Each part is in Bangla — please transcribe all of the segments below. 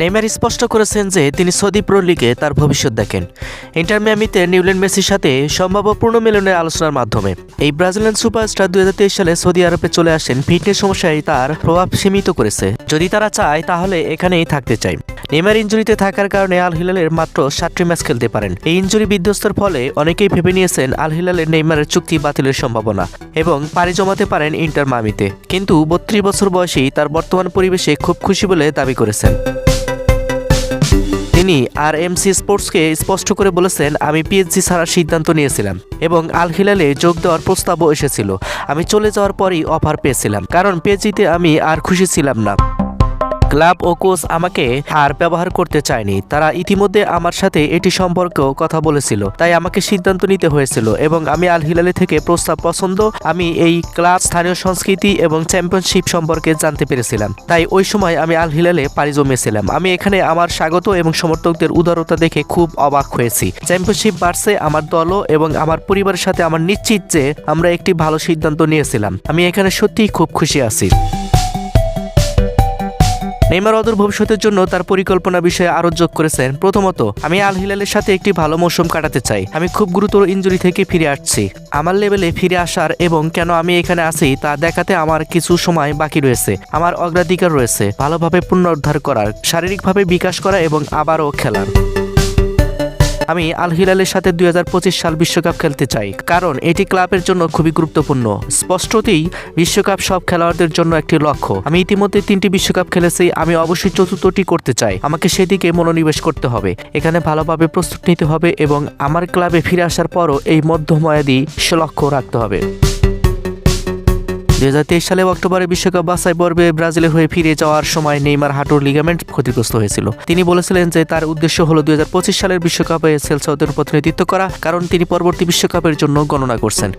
নেইমার স্পষ্ট করেছেন যে তিনি সৌদি প্রো লিগে তার ভবিষ্যৎ দেখেন। ইন্টার মিয়ামিতে নিউল্যান্ড মেসির সাথে সম্ভাব্য পূর্ণ মিলনের আলোচনার মাধ্যমে। এই ব্রাজিলিয়ান সুপারস্টার দুই হাজার তেইশ সালে সৌদি আরবে চলে আসেন, ফিটনেস সমস্যায় তার প্রভাব সীমিত করেছে। যদি তারা চায়, তাহলে এখানেই থাকতে চায় নেইমার ইঞ্জুরিতে থাকার কারণে আল হিলালের মাত্র সাতটি ম্যাচ খেলতে পারেন। এই ইঞ্জুরি বিধ্বস্তর ফলে অনেকেই ভেবে নিয়েছেন আল হিলালের নেইমারের চুক্তি বাতিলের সম্ভাবনা এবং পাড়ি জমাতে পারেন ইন্টার মামিতে কিন্তু বত্রিশ বছর বয়সেই তার বর্তমান পরিবেশে খুব খুশি বলে দাবি করেছেন। তিনি আর এমসি স্পোর্টসকে স্পষ্ট করে বলেছেন, আমি পিএইচজি ছাড়ার সিদ্ধান্ত নিয়েছিলাম এবং আল হিলালে যোগ দেওয়ার প্রস্তাবও এসেছিল। আমি চলে যাওয়ার পরই অফার পেয়েছিলাম, কারণ পিএইচজিতে আমি আর খুশি ছিলাম না। ক্লাব ও কোচ আমাকে আর ব্যবহার করতে চায়নি। তারা ইতিমধ্যে আমার সাথে এটি সম্পর্কেও কথা বলেছিল, তাই আমাকে সিদ্ধান্ত নিতে হয়েছিল এবং আমি আল হিলালে থেকে প্রস্তাব পছন্দ, আমি এই ক্লাব স্থানীয় সংস্কৃতি এবং চ্যাম্পিয়নশিপ সম্পর্কে জানতে পেরেছিলাম। তাই ওই সময় আমি আল হিলালে পাড়ি জমিয়েছিলাম। আমি এখানে আমার স্বাগত এবং সমর্থকদের উদারতা দেখে খুব অবাক হয়েছি। চ্যাম্পিয়নশিপ বাড়ছে আমার দলও এবং আমার পরিবারের সাথে আমার নিশ্চিত যে আমরা একটি ভালো সিদ্ধান্ত নিয়েছিলাম। আমি এখানে সত্যিই খুব খুশি আছি। নেইমার অদূর ভবিষ্যতের জন্য তার পরিকল্পনা বিষয়ে আরও যোগ করেছেন। প্রথমত, আমি আল হিলালের সাথে একটি ভালো মৌসুম কাটাতে চাই। আমি খুব গুরুতর ইঞ্জুরি থেকে ফিরে আসছি। আমার লেভেলে ফিরে আসার এবং কেন আমি এখানে আছি তা দেখাতে আমার কিছু সময় বাকি রয়েছে। আমার অগ্রাধিকার রয়েছে। ভালোভাবে পুনরুদ্ধার করার, শারীরিকভাবে বিকাশ করা এবং আবারও খেলার। আমি আল হিলালের সাথে দুই হাজার পঁচিশ সাল বিশ্বকাপ খেলতে চাই, কারণ এটি ক্লাবের জন্য খুবই গুরুত্বপূর্ণ। স্পষ্টতেই, বিশ্বকাপ সব খেলোয়াড়দের জন্য একটি লক্ষ্য। আমি ইতিমধ্যে তিনটি বিশ্বকাপ খেলেছি, আমি অবশ্যই চতুর্থটি করতে চাই। আমাকে সেদিকে মনোনিবেশ করতে হবে। এখানে ভালোভাবে প্রস্তুত নিতে হবে এবং আমার ক্লাবে ফিরে আসার পরও এই মধ্যময়াদি লক্ষ্য রাখতে হবে। দুই হাজার তেইশ সালে অক্টোবরে বিশ্বকাপ বাছাই পর্বে ব্রাজিলে হয়ে ফিরে যাওয়ার সময় নেইমার হাঁটুর লিগামেন্ট ক্ষতিগ্রস্ত হয়েছিল। তিনি বলেছিলেন যে তার উদ্দেশ্য হলো দুই হাজার পঁচিশ সালের বিশ্বকাপে সেলসাউদের প্রতিনিধিত্ব করা, কারণ তিনি পরবর্তী বিশ্বকাপের জন্য গণনা করছেন।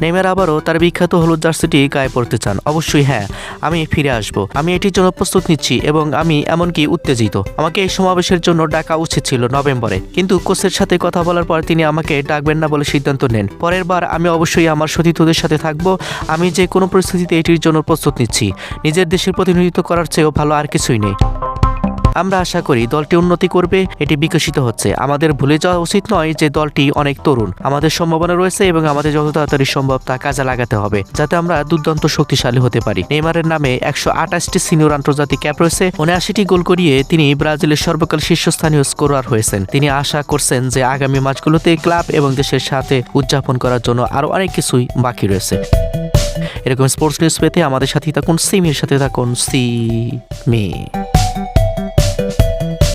নেইমার আবারও তার বিখ্যাত হলুদ জার্সিটি গায়ে পড়তে চান। অবশ্যই হ্যাঁ আমি ফিরে আসব। আমি এটির জন্য প্রস্তুত নিচ্ছি এবং আমি এমনকি উত্তেজিত। আমাকে এই সমাবেশের জন্য ডাকা উচিত ছিল নভেম্বরে। কিন্তু কোচের সাথে কথা বলার পর তিনি আমাকে ডাকবেন না বলে সিদ্ধান্ত নেন। পরের বার আমি অবশ্যই আমার সতীর্থদের সাথে থাকব। আমি যে কোনো পরিস্থিতিতে এটির জন্য প্রস্তুত নিচ্ছি। নিজের দেশের প্রতিনিধিত্ব করার চেয়েও ভালো আর কিছুই নেই। আমরা আশা করি দলটি উন্নতি করবে, এটি বিকশিত হচ্ছে। আমাদের ভুলে যাওয়া উচিত নয় যে দলটি অনেক তরুণ। আমাদের সম্ভাবনা রয়েছে এবং আমাদের যত তাড়াতাড়ি সম্ভব তা কাজে লাগাতে হবে, যাতে আমরা দুর্দান্ত শক্তিশালী হতে পারি। নেইমারের নামে একশো আঠাশটি সিনিয়র আন্তর্জাতিক ক্যাপ রয়েছে। উনআশিটি গোল করিয়ে তিনি ব্রাজিলের সর্বকাল শীর্ষস্থানীয় স্কোরার হয়েছেন। তিনি আশা করছেন যে আগামী ম্যাচগুলোতে ক্লাব এবং দেশের সাথে উদযাপন করার জন্য আরও অনেক কিছুই বাকি রয়েছে। এরকম স্পোর্টস নিউজ পেতে আমাদের সাথেই থাকুন। সিমির সাথে থাকুন। See me